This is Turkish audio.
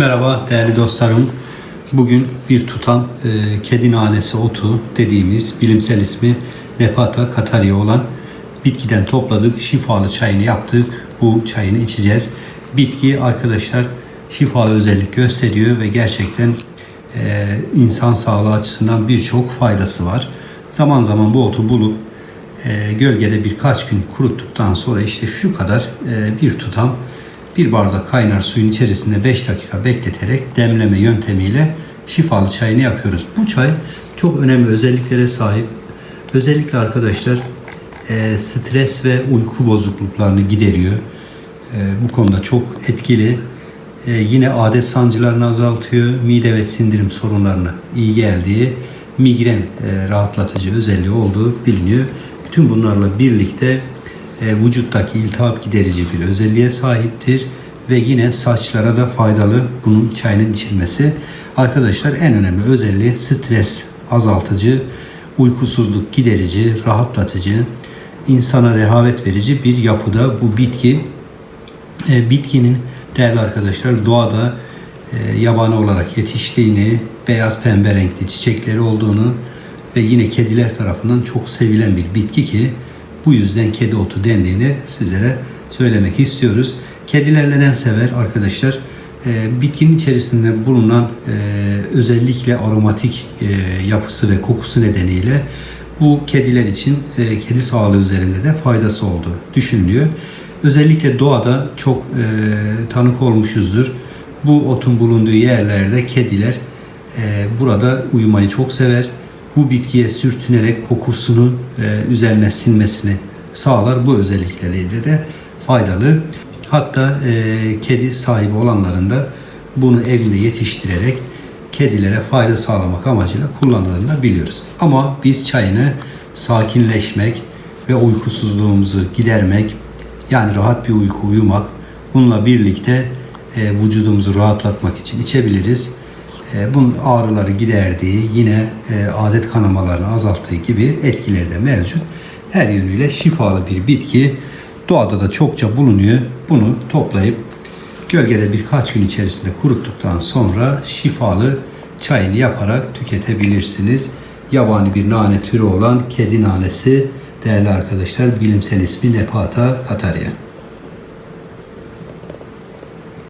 Merhaba değerli dostlarım. Bugün bir tutam e, kedi nanesi otu dediğimiz bilimsel ismi Nepata kataria olan bitkiden topladık. Şifalı çayını yaptık. Bu çayını içeceğiz. Bitki arkadaşlar şifalı özellik gösteriyor ve gerçekten e, insan sağlığı açısından birçok faydası var. Zaman zaman bu otu bulup e, gölgede birkaç gün kuruttuktan sonra işte şu kadar e, bir tutam bir bardak kaynar suyun içerisinde 5 dakika bekleterek demleme yöntemiyle şifalı çayını yapıyoruz. Bu çay çok önemli özelliklere sahip. Özellikle arkadaşlar e, stres ve uyku bozukluklarını gideriyor. E, bu konuda çok etkili. E, yine adet sancılarını azaltıyor. Mide ve sindirim sorunlarına iyi geldiği, migren e, rahatlatıcı özelliği olduğu biliniyor. Bütün bunlarla birlikte e, vücuttaki iltihap giderici bir özelliğe sahiptir ve yine saçlara da faydalı bunun çayının içilmesi. Arkadaşlar en önemli özelliği stres azaltıcı, uykusuzluk giderici, rahatlatıcı, insana rehavet verici bir yapıda bu bitki. E, bitkinin değerli arkadaşlar doğada e, yabani olarak yetiştiğini, beyaz pembe renkli çiçekleri olduğunu ve yine kediler tarafından çok sevilen bir bitki ki bu yüzden kedi otu dendiğini sizlere söylemek istiyoruz. Kediler neden sever arkadaşlar? E, bitkinin içerisinde bulunan e, özellikle aromatik e, yapısı ve kokusu nedeniyle bu kediler için e, kedi sağlığı üzerinde de faydası olduğu düşünülüyor. Özellikle doğada çok e, tanık olmuşuzdur. Bu otun bulunduğu yerlerde kediler e, burada uyumayı çok sever. Bu bitkiye sürtünerek kokusunu e, üzerine sinmesini sağlar. Bu özellikleriyle de faydalı. Hatta e, kedi sahibi olanların da bunu evinde yetiştirerek kedilere fayda sağlamak amacıyla kullanıldığını da biliyoruz. Ama biz çayını sakinleşmek ve uykusuzluğumuzu gidermek yani rahat bir uyku uyumak bununla birlikte e, vücudumuzu rahatlatmak için içebiliriz. E, bunun ağrıları giderdiği, yine e, adet kanamalarını azalttığı gibi etkileri de mevcut. Her yönüyle şifalı bir bitki. Doğada da çokça bulunuyor. Bunu toplayıp gölgede birkaç gün içerisinde kuruttuktan sonra şifalı çayını yaparak tüketebilirsiniz. Yabani bir nane türü olan kedi nanesi değerli arkadaşlar bilimsel ismi Nepata kataria.